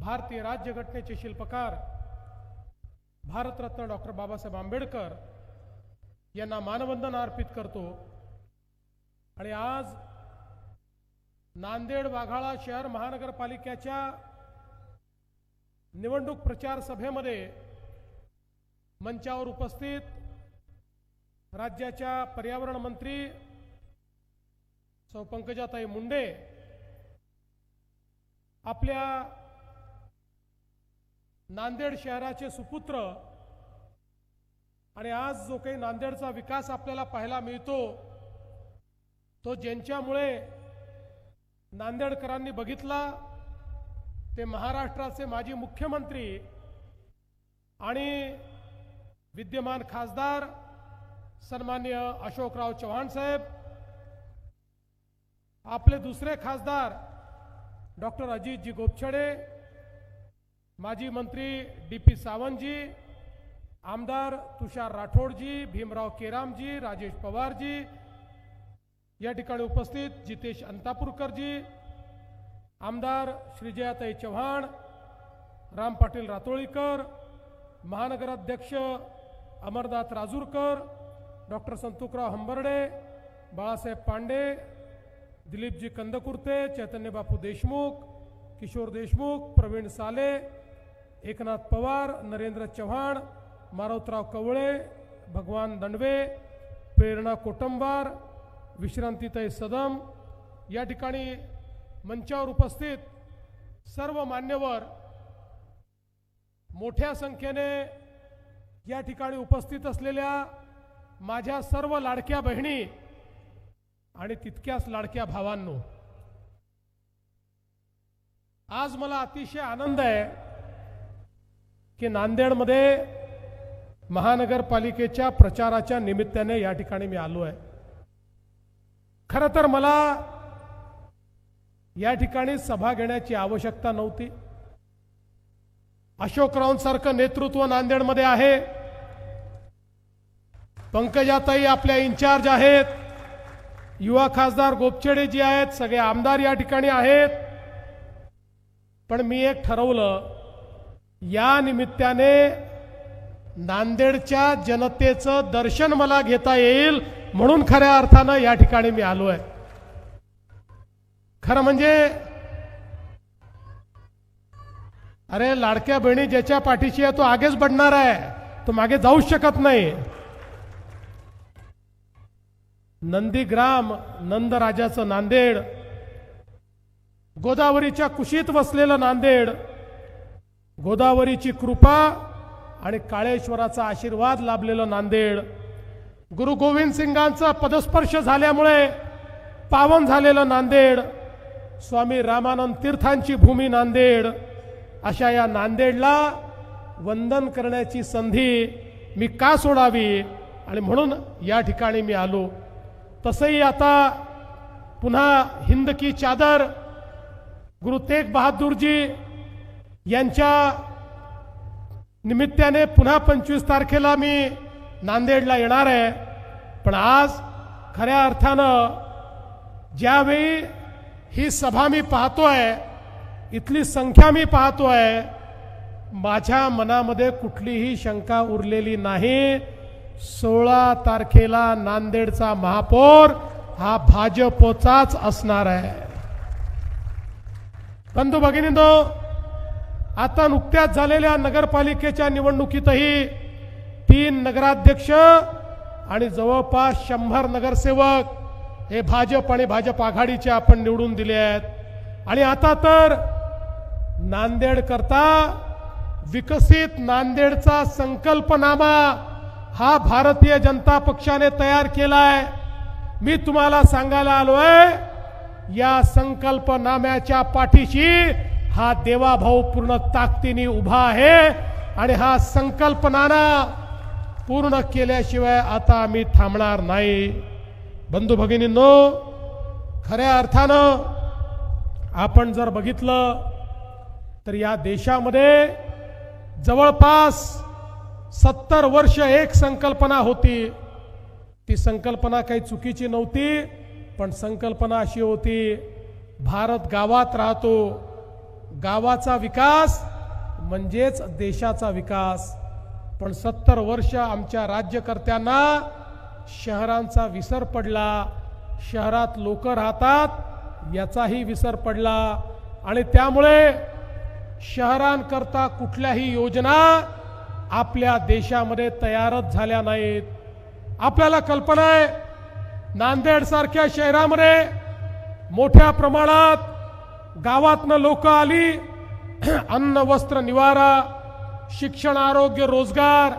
भारतीय राज्यघटनेचे शिल्पकार भारतरत्न डॉक्टर बाबासाहेब आंबेडकर यांना मानवंदना अर्पित करतो. आणि आज नांदेड वाघाळा शहर महानगरपालिकेच्या निवडणूक प्रचार सभेमध्ये मंचावर उपस्थित राज्याच्या पर्यावरण मंत्री सौ पंकजाताई मुंडे आपल्या नांदेड शहराचे सुपुत्र. आणि आज जो काही नांदेडचा विकास आपल्याला पाहायला मिळतो तो ज्यांच्यामुळे नांदेडकरांनी बघितला ते महाराष्ट्राचे माजी मुख्यमंत्री आणि विद्यमान खासदार सन्मान्य अशोकराव चव्हाण साहेब आपले दुसरे खासदार डॉक्टर अजितजी गोपछडे माजी मंत्री डी पी सावंतजी आमदार तुषार राठोडजी भीमराव केरामजी राजेश पवारजी या ठिकाणी उपस्थित जितेश अंतापूरकरजी आमदार श्रीजयाताई चव्हाण राम पाटील रातोळीकर महानगराध्यक्ष अमरनाथ राजूरकर डॉक्टर संतुकराव हंबर्डे बाळासाहेब पांडे दिलीपजी कंदकुर्ते चैतन्यबापू देशमुख किशोर देशमुख प्रवीण साले एकनाथ पवार नरेंद्र चव्हाण मारुतराव कवळे भगवान दंडवे प्रेरणा कोटंबार विश्रांतीताई सदम. या ठिकाणी मंचावर उपस्थित सर्व मान्यवर मोठ्या संख्येने या ठिकाणी उपस्थित असलेल्या माझ्या सर्व लाडक्या बहिणी आणि तितक्याच लाडक्या भावांनो आज मला अतिशय आनंद आहे की नांदेडमध्ये महानगरपालिकेच्या प्रचाराच्या निमित्ताने या ठिकाणी मी आलो आहे. खरं तर मला या ठिकाणी सभा घेण्याची आवश्यकता नव्हती. अशोकरावांसारखं नेतृत्व नांदेडमध्ये आहे. पंकजाताई आपल्या इन्चार्ज आहेत. युवा खासदार गोपचेडे जी आहेत. सगळे आमदार या ठिकाणी आहेत. पण मी एक ठरवलं या निमित्ताने नांदेडच्या जनतेचं दर्शन मला घेता येईल म्हणून खऱ्या अर्थानं या ठिकाणी मी आलो आहे. खरं म्हणजे अरे लाडक्या बहिणी ज्याच्या पाठीशी आहे तो आगेच बढणार आहे. तो मागे जाऊच शकत नाही. नंदीग्राम नंदराजाचं नांदेड गोदावरीच्या कुशीत वसलेलं नांदेड गोदावरीची कृपा आणि काळेश्वराचा आशीर्वाद लाभलेलं नांदेड. गुरु गोविंद सिंगांचा पदस्पर्श झाल्यामुळे पावन झालेलं नांदेड. स्वामी रामानंद तीर्थांची भूमी नांदेड. अशा या नांदेडला वंदन करण्याची संधी मी का सोडावी आणि म्हणून या ठिकाणी मी आलो. तसंही आता पुन्हा हिंद की चादर गुरु तेग बहादूरजी यांच्या निमित्ताने पुन्हा पंचवीस तारखेला मी नांदेडला येणार आहे. पण आज खऱ्या अर्थानं ज्यावेळी ही सभा मी पाहतोय इथली संख्या मी पाहतोय माझ्या मनामध्ये कुठलीही शंका उरलेली नाही. सोळा तारखेला नांदेडचा महापौर हा भाजपचाच असणार आहे. बंधू तो आता नुकत्याच झालेल्या नगरपालिकेच्या निवडणुकीतही तीन नगराध्यक्ष आणि जवळपास शंभर नगरसेवक हे भाजप आणि भाजप आघाडीचे आपण निवडून दिले आहेत. आणि आता तर नांदेड करता विकसित नांदेडचा संकल्पनामा हा भारतीय जनता पक्षाने तयार केलाय. मी तुम्हाला सांगायला आलोय या संकल्पनाम्याच्या पाठीशी हा देवाभाऊ पूर्ण ताकदीने उभा आहे आणि हा संकल्पनाना पूर्ण केल्याशिवाय आता आम्ही थांबणार नाही. बंधू भगिनींनो खऱ्या अर्थानं आपण जर बघितलं तर या देशामध्ये जवळपास सत्तर वर्ष एक संकल्पना होती. ती संकल्पना काही चुकीची नव्हती पण संकल्पना अशी होती भारत गावात राहतो गावाचा विकास म्हणजेच देशाचा विकास. पण सत्तर वर्ष आमच्या राज्यकर्त्यांना शहरांचा विसर पडला. शहरात लोक राहतात याचाही विसर पडला. आणि त्यामुळे शहरांकरता कुठल्याही योजना आपल्या देशामध्ये तयारच झाल्या नाहीत. आपल्याला कल्पना आहे नांदेड सारख्या शहरामध्ये मोठ्या प्रमाणात गावातनं लोक आली अन्न वस्त्र निवारा शिक्षण आरोग्य रोजगार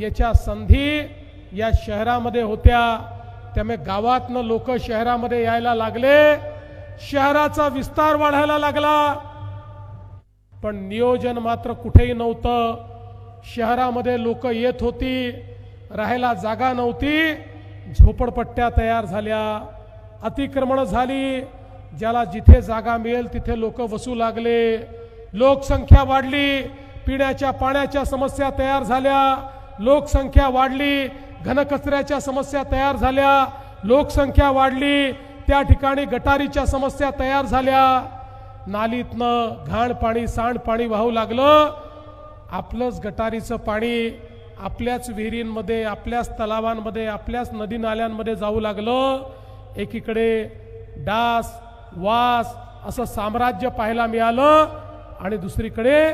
याच्या संधी या शहरामध्ये होत्या. त्यामुळे गावातनं लोक शहरामध्ये यायला लागले. शहराचा विस्तार वाढायला लागला. पण नियोजन मात्र कुठेही नव्हतं. शहरामध्ये लोक येत होती राहायला जागा नव्हती. झोपडपट्ट्या तयार झाल्या. अतिक्रमण झाली. ज्याला जिथे जागा मिळेल तिथे लोक वसू लागले. लोकसंख्या वाढली. पिण्याच्या पाण्याच्या समस्या तयार झाल्या. लोकसंख्या वाढली. घनकचऱ्याच्या समस्या तयार झाल्या. लोकसंख्या वाढली. त्या ठिकाणी गटारीच्या समस्या तयार झाल्या. नालीतनं घाण पाणी सांडपाणी वाहू लागलं. आपलंच गटारीचं पाणी आपल्याच विहिरींमध्ये आपल्याच तलावांमध्ये आपल्याच नदी नाल्यांमध्ये जाऊ लागलं. एकीकडे डास वास असं साम्राज्य पाहायला मिळालं आणि दुसरीकडे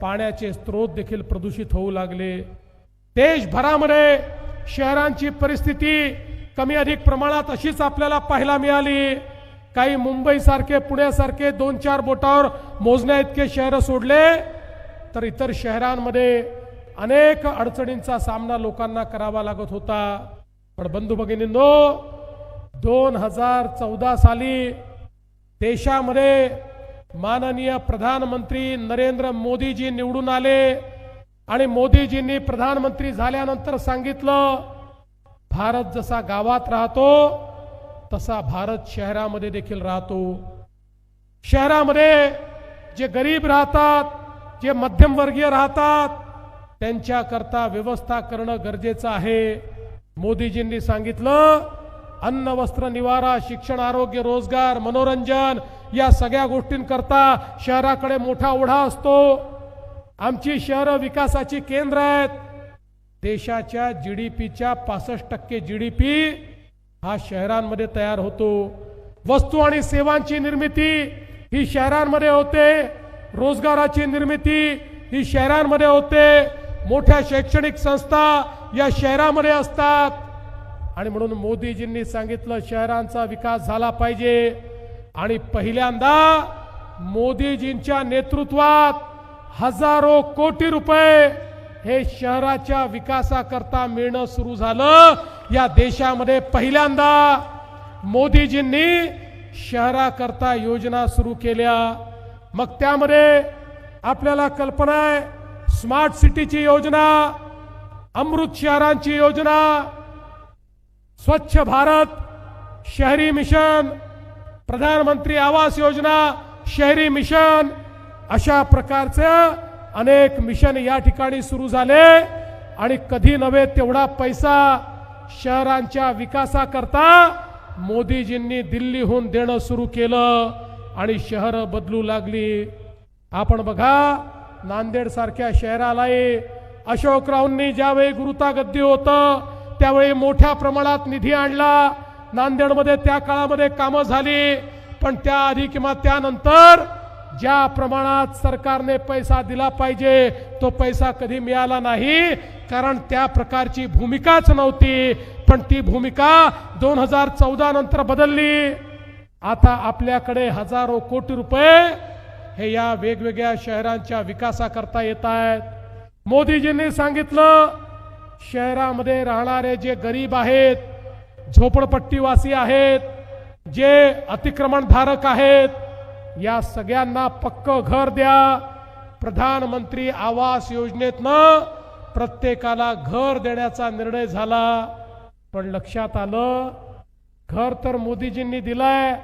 पाण्याचे स्रोत देखील प्रदूषित होऊ लागले. देशभरामध्ये शहरांची परिस्थिती कमी अधिक प्रमाणात अशीच आपल्याला पाहायला मिळाली. काही मुंबईसारखे पुण्यासारखे दोन चार बोटावर मोजण्या इतके शहरं सोडले तर इतर शहरांमध्ये अनेक अडचणींचा सामना लोकांना करावा लागत होता. पण बंधू भगिनींनो दोन हजार चौदा साली देशामध्ये माननीय प्रधानमंत्री नरेंद्र मोदीजी निवडून आले आणि मोदीजींनी प्रधानमंत्री झाल्यानंतर सांगितलं भारत जसा गावात राहतो तसा भारत शहरामध्ये देखील राहतो. शहरामध्ये जे गरीब राहतात जे मध्यमवर्गीय राहतात त्यांच्याकरता व्यवस्था करणं गरजेचं आहे. मोदीजींनी सांगितलं अन्न वस्त्र निवारा शिक्षण आरोग्य रोजगार मनोरंजन या सगळ्या गोष्टींकरता शहराकडे मोठा ओढा असतो. आमची शहरं विकासाची केंद्र आहेत. देशाच्या जी डी पीच्या पासष्ट टक्के जी डी पी हा शहरांमध्ये तयार होतो. वस्तू आणि सेवांची निर्मिती ही शहरांमध्ये होते. रोजगाराची निर्मिती ही शहरांमध्ये होते. मोठ्या शैक्षणिक संस्था या शहरामध्ये असतात. आणि म्हणून मोदीजींनी सांगितलं शहरांचा विकास झाला पाहिजे. आणि पहिल्यांदा मोदीजींच्या नेतृत्वात हजारो कोटी रुपये हे शहराच्या विकासाकरता मिळणं सुरू झालं. या देशामध्ये पहिल्यांदा मोदीजींनी शहराकरता योजना सुरू केल्या. मग त्यामध्ये आपल्याला कल्पना आहे स्मार्ट सिटीची योजना अमृत शहरांची योजना स्वच्छ भारत शहरी मिशन प्रधानमंत्री आवास योजना शहरी मिशन अशा प्रकारचं अनेक मिशन या ठिकाणी सुरू झाले. आणि कधी नव्हे तेवढा पैसा शहरांच्या विकासाकरता मोदीजींनी दिल्लीहून देणं सुरू केलं आणि शहरं बदलू लागली. आपण बघा नांदेड सारख्या शहरालाही अशोकरावांनी ज्यावेळी गुरुतागद्दी होतं त्यावेळी मोठ्या प्रमाणात निधी आणला. नांदेडमध्ये त्या काळामध्ये कामं झाली. पण त्याआधी किंवा त्यानंतर ज्या प्रमाणात सरकारने पैसा दिला पाहिजे तो पैसा कधी मिळाला नाही. कारण त्या प्रकारची भूमिकाच नव्हती. पण ती भूमिका दोन हजार चौदा नंतर बदलली. आता आपल्याकडे हजारो कोटी रुपये हे या वेगवेगळ्या शहरांच्या विकासाकरता येत आहेत. मोदीजींनी सांगितलं शहरामध्ये राहणारे जे गरीब आहेत झोपडपट्टीवासी आहेत जे अतिक्रमणधारक आहेत या सगळ्यांना पक्क घर द्या. प्रधानमंत्री आवास योजनेतनं प्रत्येकाला घर देण्याचा निर्णय झाला. पण लक्षात आलं घर तर मोदीजींनी दिलंय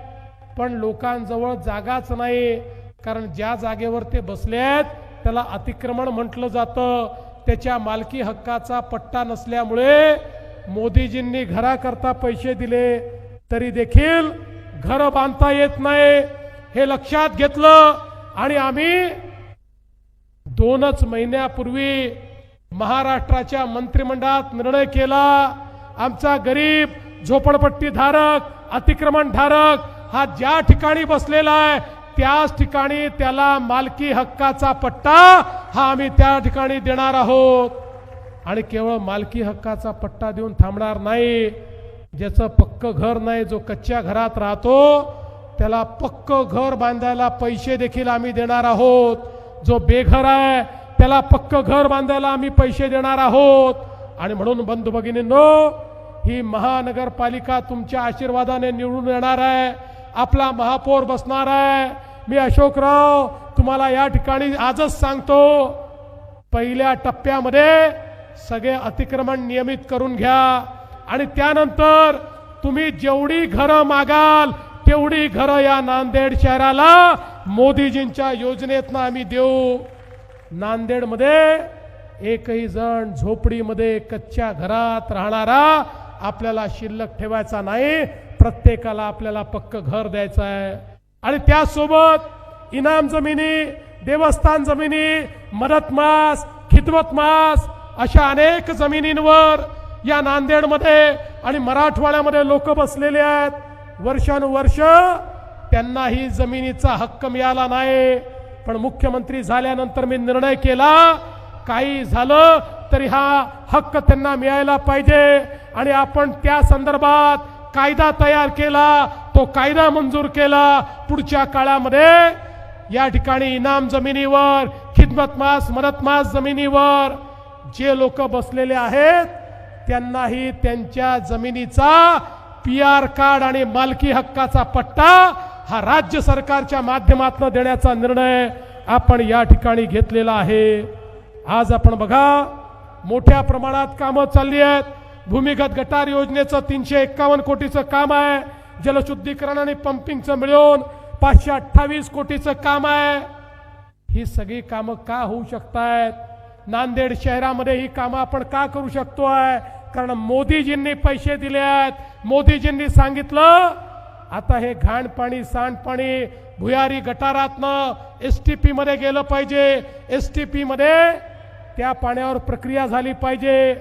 पण लोकांजवळ जागाच नाही. कारण ज्या जागेवर ते बसले आहेत त्याला अतिक्रमण म्हटलं जातं. त्याच्या मालकी हक्काचा पट्टा नसल्यामुळे मोदीजींनी घराकरता पैसे दिले तरी देखील घर बांधता येत नाही. हे लक्षात घेतलं आणि आम्ही दोनच महिन्यापूर्वी महाराष्ट्राच्या मंत्रिमंडळात निर्णय केला. आमचा गरीब झोपडपट्टी धारक अतिक्रमण धारक हा ज्या ठिकाणी बसलेला आहे त्याच ठिकाणी त्याला मालकी हक्काचा पट्टा हा आम्ही त्या ठिकाणी देणार आहोत. आणि केवळ मालकी हक्काचा पट्टा देऊन थांबणार नाही. ज्याचं पक्क घर नाही जो कच्च्या घरात राहतो त्याला पक्क घर बांधायला पैसे देखील आम्ही देणार आहोत. जो बेघर आहे त्याला पक्क घर बांधायला आम्ही पैसे देणार आहोत. आणि म्हणून बंधू भगिनींनो ही महानगरपालिका तुमच्या आशीर्वादाने निवडून येणार आहे. आपला महापौर बसणार आहे. मी अशोकराव तुम्हाला या ठिकाणी आजच सांगतो पहिल्या टप्प्यामध्ये सगळे अतिक्रमण नियमित करून घ्या आणि त्यानंतर तुम्ही जेवढी घरं मागाल तेवढी घरं या नांदेड शहराला मोदीजींच्या योजनेतनं आम्ही देऊ. नांदेडमध्ये एकही जण झोपडीमध्ये कच्च्या घरात राहणारा आपल्याला शिल्लक ठेवायचा नाही प्रत्येकाला आपल्याला पक्क घर द्यायचं आहे. आणि त्यासोबत इनाम जमिनी देवस्थान जमिनी मदत मास खिदमत मास अशा अनेक जमिनींवर या नांदेडमध्ये आणि मराठवाड्यामध्ये लोक बसलेले आहेत. वर्षानुवर्ष त्यांना ही जमिनीचा हक्क मिळाला नाही. पण मुख्यमंत्री झाल्यानंतर मी निर्णय केला काही झालं तरी हा हक्क त्यांना मिळायला पाहिजे. आणि आपण त्या संदर्भात कायदा तयार केला तो कायदा मंजूर केला. पुढच्या काळामध्ये या ठिकाणी इनाम जमिनीवर खिदमत मास मदत मास जमिनीवर जे लोक बसलेले आहेत त्यांनाही त्यांच्या जमिनीचा पी आर कार्ड आणि मालकी हक्काचा पट्टा हा राज्य सरकारच्या माध्यमातून देण्याचा निर्णय आपण या ठिकाणी घेतलेला आहे. आज आपण बघा मोठ्या प्रमाणात कामं चालली आहेत. भूमिगत गटार योजनेचं तीनशे एक्कावन्न कोटीचं काम आहे. जलशुद्धीकरण आणि पंपिंगचं मिळून पाचशे अठ्ठावीस कोटीचं काम आहे. ही सगळी कामं का होऊ शकतायत? नांदेड शहरामध्ये ही कामं आपण का करू शकतोय? कारण मोदीजींनी पैसे दिले आहेत. मोदीजींनी सांगितलं आता हे घाण पाणी सांडपाणी भुयारी गटारातनं एस टी पी मध्ये गेलं पाहिजे. एस टी पी मध्ये त्या पाण्यावर प्रक्रिया झाली पाहिजे.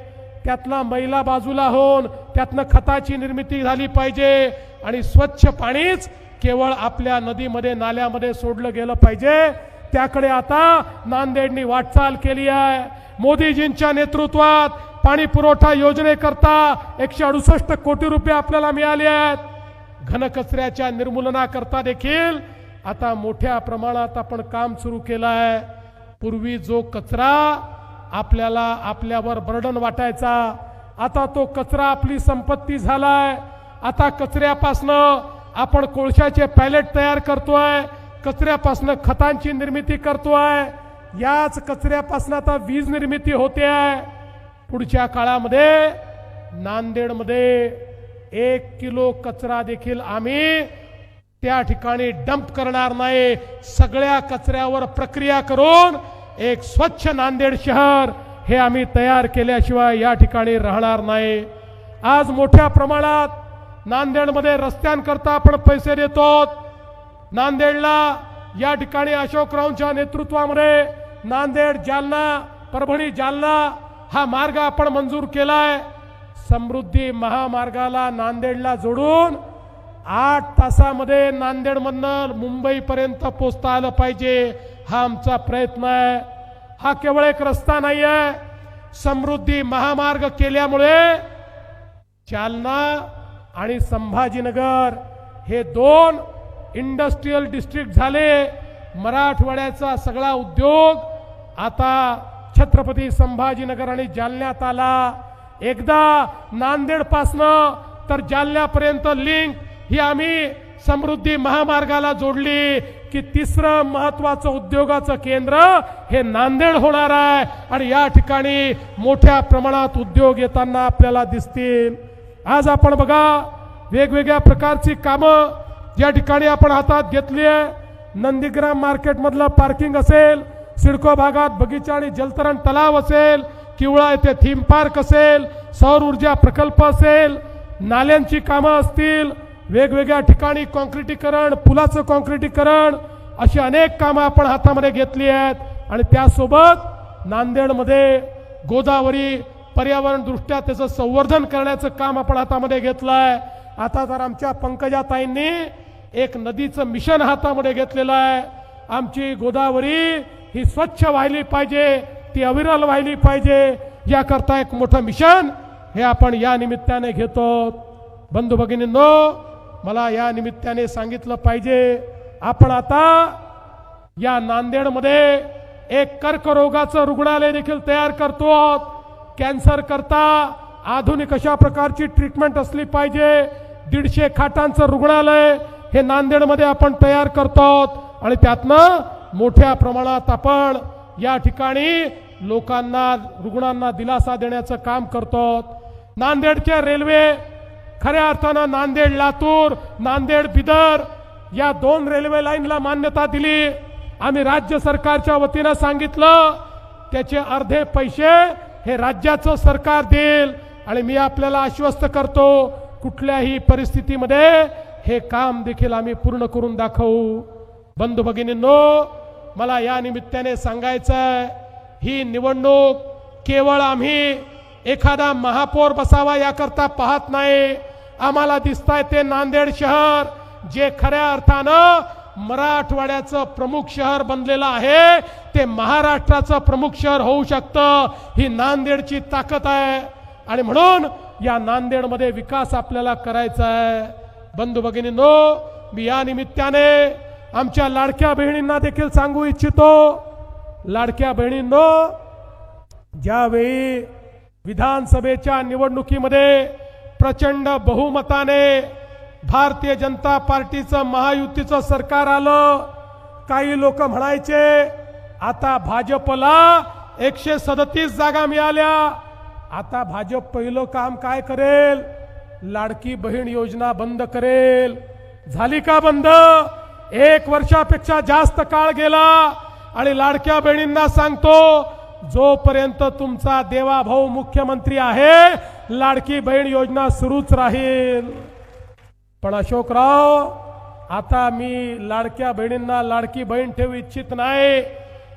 त्यातला मैला बाजूला होऊन त्यातनं खताची निर्मिती झाली पाहिजे आणि स्वच्छ पाणीच केवळ आपल्या नदीमध्ये नाल्यामध्ये सोडलं गेलं पाहिजे. त्याकडे आता नांदेडनी वाटचाल केली आहे. मोदीजींच्या नेतृत्वात पाणी पुरवठा योजनेकरता एकशे अडुसष्ट कोटी रुपये आपल्याला मिळाले आहेत. घनकचऱ्याच्या निर्मूलनाकरता देखील आता मोठ्या प्रमाणात आपण काम सुरू केलं आहे. पूर्वी जो कचरा आपल्याला आपल्यावर बर्डन वाटायचा. आता तो कचरा आपली संपत्ती झालाय. आता कचऱ्यापासनं आपण कोळशाचे पॅलेट तयार करतोय. कचऱ्यापासनं खतांची निर्मिती करतोय. याच कचऱ्यापासून आता वीज निर्मिती होते. आहे पुढच्या काळामध्ये नांदेडमध्ये एक किलो कचरा देखील आम्ही त्या ठिकाणी डंप करणार नाही. सगळ्या कचऱ्यावर प्रक्रिया करून एक स्वच्छ नांदेड शहर हे आम्ही तयार केल्याशिवाय या ठिकाणी राहणार नाही. आज मोठ्या प्रमाणात नांदेडमध्ये रस्त्यांकरता आपण पैसे देतो. नांदेडला या ठिकाणी अशोकरावांच्या नेतृत्वामध्ये नांदेड जालना परभणी जालना हा मार्ग आपण मंजूर केलाय. समृद्धी महामार्गाला नांदेडला जोडून आठ तासामध्ये नांदेडमधनं मुंबईपर्यंत पोचता आलं पाहिजे. हा आमचा प्रयत्न आहे. हा केवळ एक रस्ता नाही आहे समृद्धी महामार्ग केल्यामुळे जालना आणि संभाजीनगर हे दोन इंडस्ट्रीयल डिस्ट्रिक्ट झाले. मराठवाड्याचा सगळा उद्योग आता छत्रपती संभाजीनगर आणि जालन्यात आला. एकदा नांदेडपासनं तर जालन्यापर्यंत लिंक ही आम्ही समृद्धी महामार्गाला जोडली. की तिसरं महत्वाचं उद्योगाचं केंद्र हे नांदेड होणार आहे. आणि या ठिकाणी मोठ्या प्रमाणात उद्योग येताना आपल्याला दिसतील. आज आपण बघा वेगवेगळ्या प्रकारची कामं ज्या ठिकाणी आपण हातात घेतली आहे. नंदीग्राम मार्केटमधलं पार्किंग असेल सिडको भागात बगीचा आणि जलतरण तलाव असेल किवळा येथे थीम पार्क असेल सौर ऊर्जा प्रकल्प असेल नाल्यांची कामं असतील वेगवेगळ्या ठिकाणी कॉन्क्रिटीकरण पुलाचं कॉन्क्रिटीकरण अशी अनेक कामं आपण हातामध्ये घेतली आहेत. आणि त्यासोबत नांदेडमध्ये गोदावरी पर्यावरणदृष्ट्या त्याचं संवर्धन करण्याचं काम आपण हातामध्ये घेतलं आहे आता तर आमच्या पंकजाताईंनी एक नदीचं मिशन हातामध्ये घेतलेलं आहे. आमची गोदावरी ही स्वच्छ व्हायली पाहिजे ती अविरल व्हायली पाहिजे. याकरता एक मोठं मिशन हे आपण या निमित्ताने घेतो. बंधू भगिनींनो मला या निमित्ताने सांगितलं पाहिजे आपण आता या नांदेडमध्ये एक कर्करोगाचं रुग्णालय देखील तयार करतो आहोत. कॅन्सर करता आधुनिक अशा प्रकारची ट्रीटमेंट असली पाहिजे. दीडशे खाटांचं रुग्णालय हे नांदेडमध्ये आपण तयार करतो आहोत. आणि त्यातनं मोठ्या प्रमाणात आपण या ठिकाणी लोकांना रुग्णांना दिलासा देण्याचं काम करतो आहोत. नांदेडच्या रेल्वे खऱ्या अर्थानं नांदेड लातूर नांदेड बिदर या दोन रेल्वे लाईनला मान्यता दिली. आम्ही राज्य सरकारच्या वतीनं सांगितलं त्याचे अर्धे पैसे हे राज्याचं सरकार देईल. आणि मी आपल्याला आश्वस्त करतो कुठल्याही परिस्थितीमध्ये हे काम देखील आम्ही पूर्ण करून दाखवू. बंधू भगिनींनो मला या निमित्ताने सांगायचं आहे ही निवडणूक केवळ आम्ही एखादा महापौर बसावा याकरता पाहत नाही. आम्हाला दिसतंय ते नांदेड शहर जे खऱ्या अर्थानं मराठवाड्याचं प्रमुख शहर बनलेलं आहे. ते महाराष्ट्राचं प्रमुख शहर होऊ शकतं ही नांदेडची ताकद आहे. आणि म्हणून या नांदेडमध्ये विकास आपल्याला करायचा आहे. बंधू भगिनींनो मी या निमित्ताने आमच्या लाडक्या बहिणींना देखील सांगू इच्छितो. लाडक्या बहिणींनो ज्यावेळी विधानसभेच्या निवडणुकीमध्ये प्रचंड बहुमताने भारतीय जनता पार्टीचं महायुतीचं सरकार आलं. काही लोक म्हणायचे आता भाजपला एकशे सदतीस जागा मिळाल्या. आता भाजप पहिलं काम काय करेल? लाडकी बहीण योजना बंद करेल. झाली का बंद? एक वर्षापेक्षा जास्त काळ गेला आणि लाडक्या बहिणींना सांगतो जोपर्यंत तुमचा देवाभाऊ मुख्यमंत्री आहे लाडकी बहीण योजना सुरूच राहील. पण अशोकराव आता मी लाडक्या बहिणींना लाडकी बहीण ठेवू इच्छित नाही.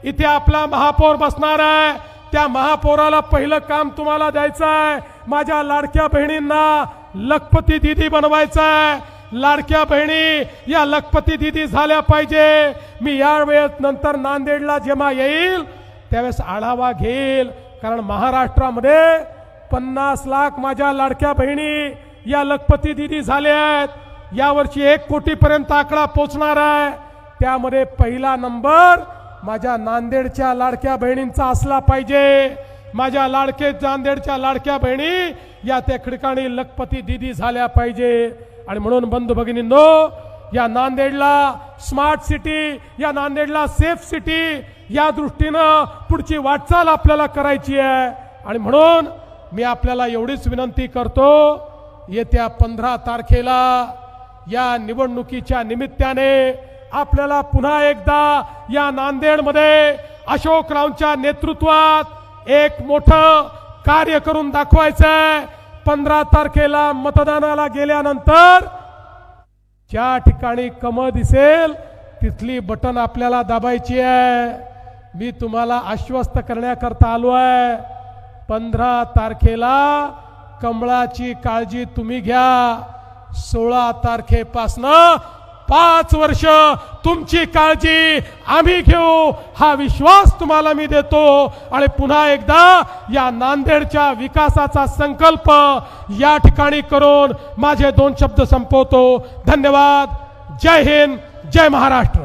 इथे आपला महापौर बसणार आहे. त्या महापौराला पहिलं काम तुम्हाला द्यायचं आहे. माझ्या लाडक्या बहिणींना लखपती दिदी बनवायचं आहे. लाडक्या बहिणी या लखपती दिदी झाल्या पाहिजे. मी यावेळेस नंतर नांदेडला जेव्हा येईल त्यावेळेस आढावा घेईल. कारण महाराष्ट्रामध्ये पन्नास लाख माझ्या लाडक्या बहिणी या लखपती दिदी झाल्या आहेत. यावर्षी एक कोटीपर्यंत आकडा पोचणार आहे. त्यामध्ये पहिला नंबर माझ्या नांदेडच्या लाडक्या बहिणींचा असला पाहिजे. माझ्या लाडके नांदेडच्या लाडक्या बहिणी या त्या ठिकाणी लखपती दिदी झाल्या पाहिजे. आणि म्हणून बंधू भगिनींनो या नांदेडला स्मार्ट सिटी या नांदेडला सेफ सिटी या दृष्टीनं पुढची वाटचाल आपल्याला करायची आहे. आणि म्हणून मी आपल्याला एवढीच विनंती करतो येत्या पंधरा तारखेला या निवडणुकीच्या निमित्ताने आपल्याला पुन्हा एकदा या नांदेडमध्ये अशोकरावच्या नेतृत्वात एक मोठं कार्य करून दाखवायचंय. पंधरा तारखेला मतदानाला गेल्यानंतर ज्या ठिकाणी कम दिसेल तिथली बटन आपल्याला दाबायची आहे. मी तुम्हाला आश्वस्त करण्याकरता आलो आहे. पंधरा तारखेला कमळाची काळजी तुम्ही घ्या. सोळा तारखेपासनं पाच वर्ष तुमची काळजी आम्ही घेऊ. हा विश्वास तुम्हाला मी देतो. आणि पुन्हा एकदा या नांदेडच्या विकासाचा संकल्प या ठिकाणी करून माझे दोन शब्द संपवतो. धन्यवाद. जय हिंद. जय महाराष्ट्र.